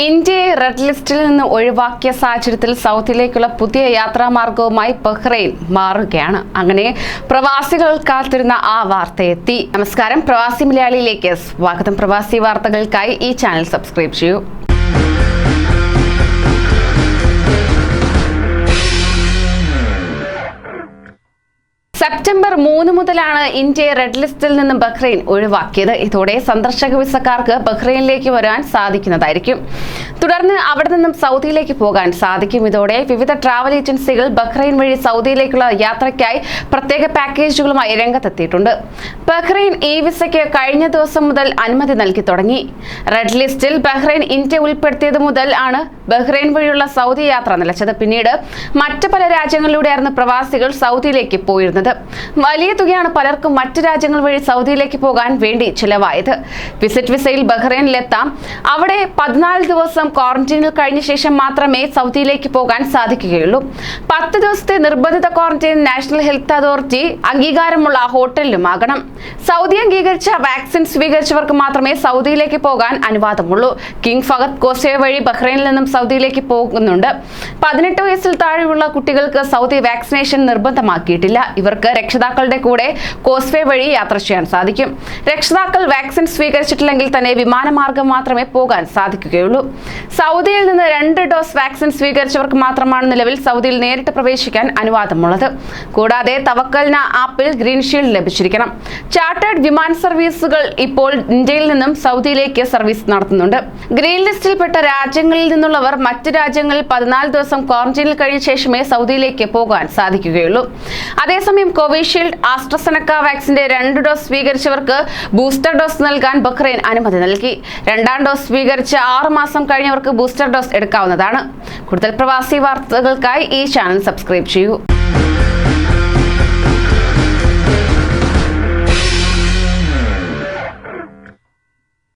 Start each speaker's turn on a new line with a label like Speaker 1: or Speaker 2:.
Speaker 1: ഇന്ത്യയെ റെഡ് ലിസ്റ്റിൽ നിന്ന് ഒഴിവാക്കിയ സാഹചര്യത്തിൽ സൗത്തിലേക്കുള്ള പുതിയ യാത്രാമാർഗവുമായി ബഹ്റൈൻ മാറുകയാണ്. അങ്ങനെ പ്രവാസികൾ കാത്തിരുന്ന ആ വാർത്ത എത്തി നമസ്കാരം. പ്രവാസി മലയാളിയിലേക്ക് സ്വാഗതം. പ്രവാസി വാർത്തകൾക്കായി ഈ ചാനൽ സബ്സ്ക്രൈബ് ചെയ്യൂ. സെപ്റ്റംബർ മൂന്ന് മുതലാണ് ഇന്ത്യയെ റെഡ് ലിസ്റ്റിൽ നിന്നും ബഹ്റൈൻ ഒഴിവാക്കിയത്. ഇതോടെ സന്ദർശക വിസക്കാർക്ക് ബഹ്റൈനിലേക്ക് വരാൻ സാധിക്കുന്നതായിരിക്കും. തുടർന്ന് അവിടെ നിന്നും സൗദിയിലേക്ക് പോകാൻ സാധിക്കും. ഇതോടെ വിവിധ ട്രാവൽ ഏജൻസികൾ ബഹ്റൈൻ വഴി സൗദിയിലേക്കുള്ള യാത്രയ്ക്കായി പ്രത്യേക പാക്കേജുകളുമായി രംഗത്തെത്തിയിട്ടുണ്ട്. ബഹ്റൈൻ ഇ വിസയ്ക്ക് കഴിഞ്ഞ ദിവസം മുതൽ അനുമതി നൽകി തുടങ്ങി. റെഡ് ലിസ്റ്റിൽ ബഹ്റൈൻ ഇന്ത്യ ഉൾപ്പെടുത്തിയത് മുതൽ ആണ് ബഹ്റൈൻ വഴിയുള്ള സൗദി യാത്ര നിലച്ചത്. പിന്നീട് മറ്റ് പല രാജ്യങ്ങളിലൂടെയായിരുന്നു പ്രവാസികൾ സൗദിയിലേക്ക് പോയിരുന്നത്. വലിയ തുകയാണ് പലർക്കും മറ്റ് രാജ്യങ്ങൾ വഴി സൗദിയിലേക്ക് പോകാൻ വേണ്ടി ചിലവായത്. വിസിറ്റ് വിസയിൽ ബഹ്റൈനിലെത്താം. അവിടെ പതിനാല് ദിവസം ക്വാറന്റീനിൽ കഴിഞ്ഞ ശേഷം മാത്രമേ സൗദിയിലേക്ക് പോകാൻ സാധിക്കുകയുള്ളൂ. പത്ത് ദിവസത്തെ നിർബന്ധിത ക്വാറന്റൈൻ നാഷണൽ ഹെൽത്ത് അതോറിറ്റി അംഗീകാരമുള്ള ഹോട്ടലിലുമാകണം. സൗദി അംഗീകരിച്ച വാക്സിൻ സ്വീകരിച്ചവർക്ക് മാത്രമേ സൗദിയിലേക്ക് പോകാൻ അനുവാദമുള്ളൂ. കിങ് ഫഹദ് കോസേ വഴി ബഹ്റൈനിൽ നിന്നും സൗദിയിലേക്ക് പോകുന്നുണ്ട്. പതിനെട്ട് വയസ്സിൽ താഴെയുള്ള കുട്ടികൾക്ക് സൗദി വാക്സിനേഷൻ നിർബന്ധമാക്കിയിട്ടില്ല. ഇവർക്ക് രക്ഷിതാക്കളുടെ കൂടെ കോസ്വേ വഴി യാത്ര ചെയ്യാൻ സാധിക്കും. രക്ഷിതാക്കൾ വാക്സിൻ സ്വീകരിച്ചിട്ടില്ലെങ്കിൽ തന്നെ വിമാനമാർഗം മാത്രമേ പോകാൻ സാധിക്കുകയുള്ളൂ. സൗദിയിൽ നിന്ന് രണ്ട് ഡോസ് വാക്സിൻ സ്വീകരിച്ചവർക്ക് മാത്രമാണ് നിലവിൽ സൗദിയിൽ നേരിട്ട് പ്രവേശിക്കാൻ അനുവാദമുള്ളത്. കൂടാതെ തവക്കൽന ആപ്പിൽ ഗ്രീൻ ഷീൽഡ് ലഭിച്ചിരിക്കണം. ചാർട്ടേഡ് വിമാന സർവീസുകൾ ഇപ്പോൾ ഇന്ത്യയിൽ നിന്നും സൗദിയിലേക്ക് സർവീസ് നടത്തുന്നുണ്ട്. ഗ്രീൻ ലിസ്റ്റിൽപ്പെട്ട രാജ്യങ്ങളിൽ നിന്നുള്ളവർ മറ്റ് രാജ്യങ്ങളിൽ പതിനാല് ദിവസം ക്വാറന്റൈനിൽ കഴിഞ്ഞ ശേഷമേ സൗദിയിലേക്ക് പോകാൻ സാധിക്കുകയുള്ളൂ. അതേസമയം കോവിഷീൽഡ് ആസ്ട്രസെനക്ക വാക്സിന്റെ രണ്ട് ഡോസ് സ്വീകരിച്ചവർക്ക് ബൂസ്റ്റർ ഡോസ് നൽകാൻ ബഹ്റൈൻ അനുമതി നൽകി. രണ്ടാം ഡോസ് സ്വീകരിച്ച് ആറ് മാസം കഴിഞ്ഞവർക്ക് ബൂസ്റ്റർ ഡോസ് എടുക്കാവുന്നതാണ്. കൂടുതൽ പ്രവാസി വാർത്തകൾക്കായി ഈ ചാനൽ സബ്സ്ക്രൈബ് ചെയ്യൂ.